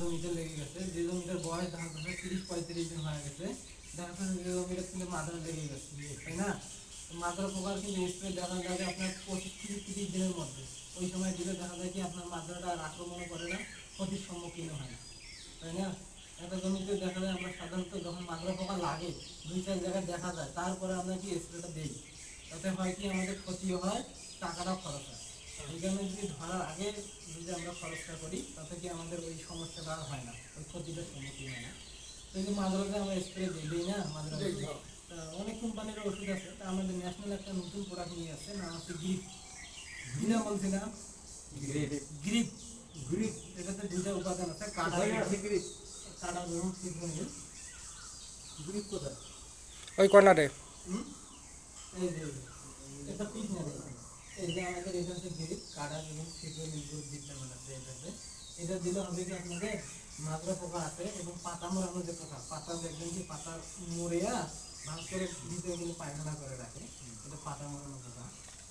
জমিতে লেগে গেছে। যে জমিটার বয়স ধান চাষে তিরিশ পঁয়ত্রিশ দিন হয়ে গেছে। দেখা যাচ্ছে যে জমিটা কিন্তু মাদ্রা লেগে গেছে, তাই না? মাদ্রা পোকার কিন্তু স্প্রে দেখা যায় আপনার পঁচিশ থেকে তিরিশ দিনের মধ্যে। ওই সময় দিলে দেখা যায় কি আপনার মাদ্রাটা আর আক্রমণ করে না, ক্ষতির সম্মুখীন হয় না, তাই না? একটা জমিতে দেখা যায় আমরা সাধারণত যখন মাদ্রা পোকা লাগে, দুই চার জায়গায় দেখা যায়, তারপরে আমরা কি স্প্রেটা দিই। তাতে হয় কি আমাদের ক্ষতিও হয়, টাকাটাও খরচ হয়। এই যদি ধরার আগে যদি আমরা খরচটা করি তাতে কি আমাদের ওই সমস্যাটা আর হয় না? ওই ক্ষতিটার সম্মুখীন হয় না। তো এই যে আমরা স্প্রে দিই না মাদ্রা দিই, হ্যাঁ। অনেক কোম্পানির ওষুধ আছে। তা আমাদের ন্যাশনাল একটা নতুন প্রোডাক্ট নিয়ে আসছে নাম হচ্ছে গ্রিপ। বিনা বলছি না? গ্রিপ। গ্রিপ। এটাতে দুইটা উপাদান আছে কাটা কাটা এবং সিদ্ধনীল গ্রিপ কোথায়? ওই কর্নারে। এটা পিস না যে আমাদের এটা হচ্ছে কাটা এবং সিদ্ধনীল গ্রুপ বিদ্যমান আছে এটাতে। এটা দিলে হবে কি আপনাদের মাজরা পোকা আছে এবং পাতা মরানো যে পোকা, পাতা দেখবেন কি পাতা মরিয়া ভাগ করে ভিতরে কিন্তু পায়খানা করে রাখে। এটা পাতা মরানো পোকা।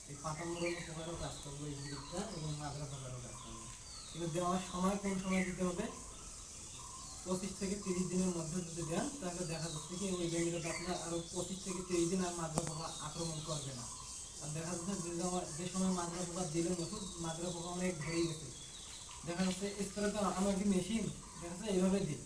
এই পাতা মরানো পোকারও কাজ করবে এই গ্রিপটা এবং মাজরা পোকারও কাজ করবে। কিন্তু দেওয়ার সময় কোন সময় দিতে হবে? পঁচিশ থেকে তিরিশ দিনের মধ্যে যদি দেন, তাহলে দেখা যাচ্ছে কি ওই জমিটাতে আপনার আরও পঁচিশ থেকে তিরিশ দিন আর মাজরা পোকা আক্রমণ করবে না। দেখা যাচ্ছে যে সময়- মাজরা পোকা দিলেন ওষুধ মাজরা পোকা অনেক ধরে গেছে। দেখা যাচ্ছে স্প্রে তো আমার কি মেশিন দেখা যাচ্ছে এইভাবে দিই।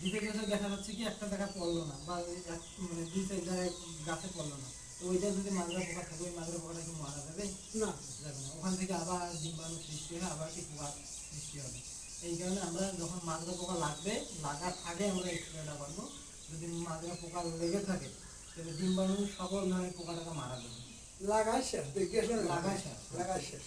দিতে গেছে দেখা যাচ্ছে কি একটা জায়গা পড়ল না বা এক- মানে দুই চার জায়গায় গাছে পড়ল না। তো ওইটা যদি মাজরা পোকা থাকে ওই মাজরা পোকাটা কি মারা যাবে না। যাবে না। ওখান থেকে আবার ডিম্বাণু সৃষ্টি হয় আবার কি পোকা সৃষ্টি হবে। এই কারণে আমরা যখন মাজরা পোকা লাগবে লাগার আগে আমরা স্প্রেটা করব যদি মাজরা পোকা লেগে থাকে তাহলে ডিম্বাণু সকল ধরনের পোকাটাকে মারা যাবে। লাগাই শেষ দেখে আসলে লাগাই শেষ। লাগাই শেষ